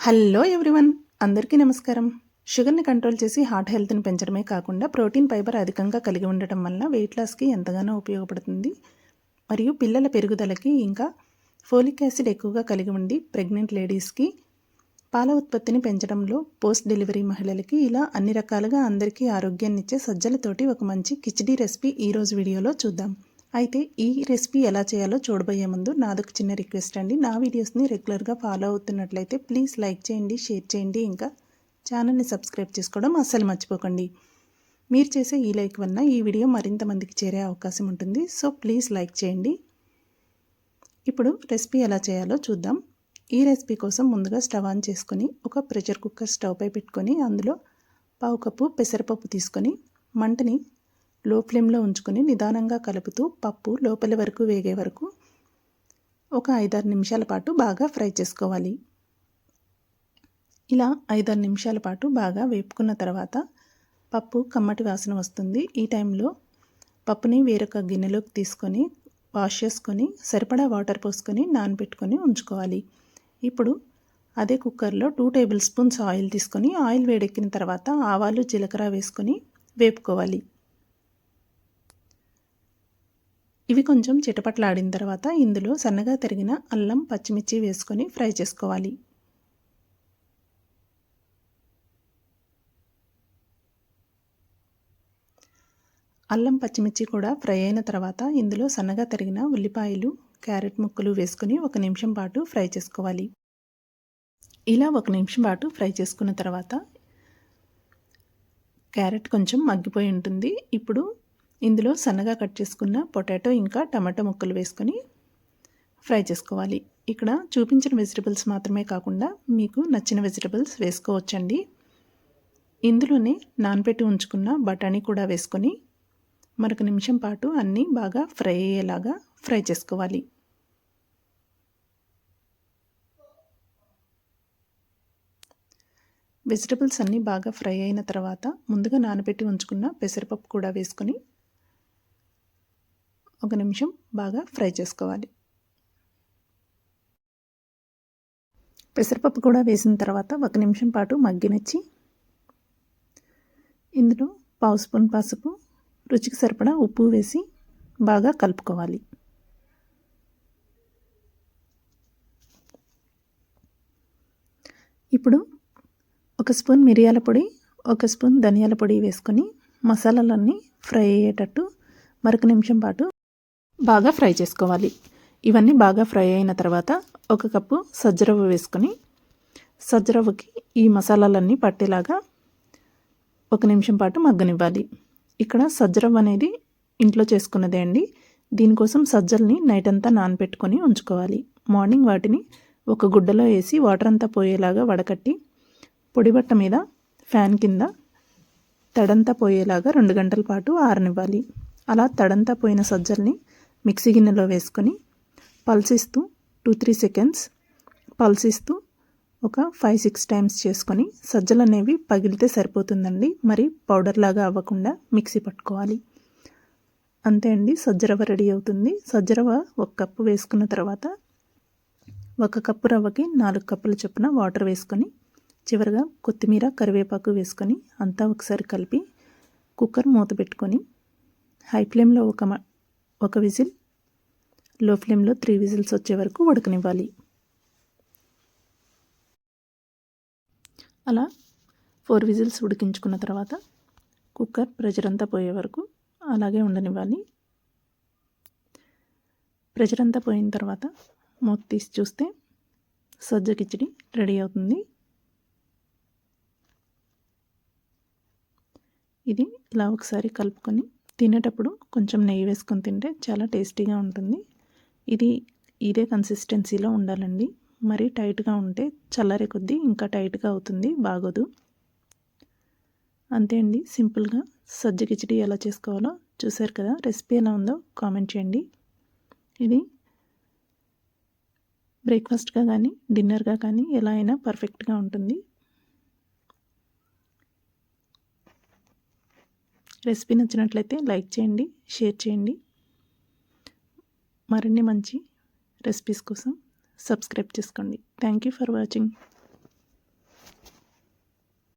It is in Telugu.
హలో ఎవ్రీవన్ అందరికీ నమస్కారం. షుగర్ని కంట్రోల్ చేసి హార్ట్ హెల్త్ని పెంచడమే కాకుండా ప్రోటీన్ ఫైబర్ అధికంగా కలిగి ఉండటం వల్ల వెయిట్ లాస్కి ఎంతగానో ఉపయోగపడుతుంది. మరియు పిల్లల పెరుగుదలకి ఇంకా ఫోలిక్ యాసిడ్ ఎక్కువగా కలిగి ఉండి ప్రెగ్నెంట్ లేడీస్కి పాల ఉత్పత్తిని పెంచడంలో పోస్ట్ డెలివరీ మహిళలకి ఇలా అన్ని రకాలుగా అందరికీ ఆరోగ్యాన్నిచ్చే సజ్జలతోటి ఒక మంచి కిచిడీ రెసిపీ ఈరోజు వీడియోలో చూద్దాం. అయితే ఈ రెసిపీ ఎలా చేయాలో చూడబోయే ముందు నాదొక చిన్న రిక్వెస్ట్ అండి. నా వీడియోస్ని రెగ్యులర్గా ఫాలో అవుతున్నట్లయితే ప్లీజ్ లైక్ చేయండి షేర్ చేయండి. ఇంకా ఛానల్ని సబ్స్క్రైబ్ చేసుకోవడం అస్సలు మర్చిపోకండి. మీరు చేసే ఈ లైక్ వల్ల ఈ వీడియో మరింత మందికి చేరే అవకాశం ఉంటుంది. సో ప్లీజ్ లైక్ చేయండి. ఇప్పుడు రెసిపీ ఎలా చేయాలో చూద్దాం. ఈ రెసిపీ కోసం ముందుగా స్టవ్ ఆన్ చేసుకొని ఒక ప్రెషర్ కుక్కర్ స్టవ్పై పెట్టుకొని అందులో పావు కప్పు పెసరపప్పు తీసుకొని మంటని లో ఫ్లేమ్లో ఉంచుకొని నిదానంగా కలుపుతూ పప్పు లోపలి వరకు వేగే వరకు ఒక ఐదారు నిమిషాల పాటు బాగా ఫ్రై చేసుకోవాలి. ఇలా ఐదారు నిమిషాల పాటు బాగా వేపుకున్న తర్వాత పప్పు కమ్మటి వాసన వస్తుంది. ఈ టైంలో పప్పుని వేరొక గిన్నెలోకి తీసుకొని వాష్ చేసుకొని సరిపడా వాటర్ పోసుకొని నానబెట్టుకొని ఉంచుకోవాలి. ఇప్పుడు అదే కుక్కర్లో టూ టేబుల్ స్పూన్స్ ఆయిల్ తీసుకొని ఆయిల్ వేడెక్కిన తర్వాత ఆవాలు జీలకర్ర వేసుకొని వేపుకోవాలి. ఇవి కొంచెం చిటపట్లాడిన తర్వాత ఇందులో సన్నగా తరిగిన అల్లం పచ్చిమిర్చి వేసుకొని ఫ్రై చేసుకోవాలి. అల్లం పచ్చిమిర్చి కూడా ఫ్రై అయిన తర్వాత ఇందులో సన్నగా తరిగిన ఉల్లిపాయలు క్యారెట్ ముక్కలు వేసుకొని ఒక నిమిషం పాటు ఫ్రై చేసుకోవాలి. ఇలా ఒక నిమిషం పాటు ఫ్రై చేసుకున్న తర్వాత క్యారెట్ కొంచెం మగ్గిపోయి ఉంటుంది. ఇప్పుడు ఇందులో సన్నగా కట్ చేసుకున్న పొటాటో ఇంకా టమాటో ముక్కలు వేసుకొని ఫ్రై చేసుకోవాలి. ఇక్కడ చూపించిన వెజిటబుల్స్ మాత్రమే కాకుండా మీకు నచ్చిన వెజిటబుల్స్ వేసుకోవచ్చండి. ఇందులోనే నానబెట్టి ఉంచుకున్న బఠానీ కూడా వేసుకొని మరొక నిమిషం పాటు అన్నీ బాగా ఫ్రై అయ్యేలాగా ఫ్రై చేసుకోవాలి. వెజిటబుల్స్ అన్నీ బాగా ఫ్రై అయిన తర్వాత ముందుగా నానబెట్టి ఉంచుకున్న పెసరపప్పు కూడా వేసుకొని ఒక నిమిషం బాగా ఫ్రై చేసుకోవాలి. పెసరపప్పు కూడా వేసిన తర్వాత ఒక నిమిషం పాటు మగ్గినచ్చి ఇందులో పావు స్పూన్ పసుపు రుచికి సరిపడా ఉప్పు వేసి బాగా కలుపుకోవాలి. ఇప్పుడు ఒక స్పూన్ మిరియాల పొడి ఒక స్పూన్ ధనియాల పొడి వేసుకొని మసాలాలన్నీ ఫ్రై అయ్యేటట్టు మరొక నిమిషం పాటు బాగా ఫ్రై చేసుకోవాలి. ఇవన్నీ బాగా ఫ్రై అయిన తర్వాత ఒక కప్పు సజ్జరవ్వ వేసుకొని సజ్జరవ్వకి ఈ మసాలాలన్నీ పట్టేలాగా ఒక నిమిషం పాటు మగ్గనివ్వాలి. ఇక్కడ సజ్జరవ్వ అనేది ఇంట్లో చేసుకున్నదే అండి. దీనికోసం సజ్జల్ని నైట్ అంతా నానబెట్టుకొని ఉంచుకోవాలి. మార్నింగ్ వాటిని ఒక గుడ్డలో వేసి వాటర్ అంతా పోయేలాగా వడకట్టి పొడిబట్ట మీద ఫ్యాన్ కింద తడంతా పోయేలాగా రెండు గంటల పాటు ఆరనివ్వాలి. అలా తడంతా పోయిన సజ్జల్ని మిక్సీ గిన్నెలో వేసుకొని పల్సిస్తూ టూ త్రీ సెకండ్స్ పల్సిస్తూ ఒక ఫైవ్ సిక్స్ టైమ్స్ చేసుకొని సజ్జలు అనేవి పగిలితే సరిపోతుందండి. మరి పౌడర్ లాగా అవ్వకుండా మిక్సీ పట్టుకోవాలి. అంతే అండి సజ్జరవ రెడీ అవుతుంది. సజ్జరవ ఒక కప్పు వేసుకున్న తర్వాత ఒక కప్పు రవ్వకి నాలుగు కప్పుల చొప్పున వాటర్ వేసుకొని చివరిగా కొత్తిమీర కరివేపాకు వేసుకొని అంతా ఒకసారి కలిపి కుక్కర్ మూత పెట్టుకొని హై ఫ్లేమ్లో ఒక ఒక విజిల్. లో ఫ్లేమ్లో త్రీ విజిల్స్ వచ్చే వరకు ఉడకనివ్వాలి. అలా ఫోర్ విజిల్స్ ఉడికించుకున్న తర్వాత కుక్కర్ ప్రెషర్ అంతా పోయే వరకు అలాగే ఉండనివ్వాలి. ప్రెషర్ అంతా పోయిన తర్వాత మూత తీసి చూస్తే సజ్జ కిచడి రెడీ అవుతుంది. ఇది ఇలా ఒకసారి కలుపుకొని తినేటప్పుడు కొంచెం నెయ్యి వేసుకొని తింటే చాలా టేస్టీగా ఉంటుంది. ఇది ఇదే కన్సిస్టెన్సీలో ఉండాలండి. మరీ టైట్గా ఉంటే చల్లారే కొద్దీ ఇంకా టైట్గా అవుతుంది బాగోదు. అంతే అండి. సింపుల్గా సజ్జ కిచడి ఎలా చేసుకోవాలో చూసారు కదా? రెసిపీ ఎలా ఉందో కామెంట్ చేయండి. ఇది బ్రేక్ఫాస్ట్గా కానీ డిన్నర్గా కానీ ఎలా అయినా పర్ఫెక్ట్గా ఉంటుంది. రెసిపీ నచ్చినట్లయితే లైక్ చేయండి షేర్ చేయండి. మరిన్ని మంచి రెసిపీస్ కోసం సబ్స్క్రైబ్ చేసుకోండి. Thank you for watching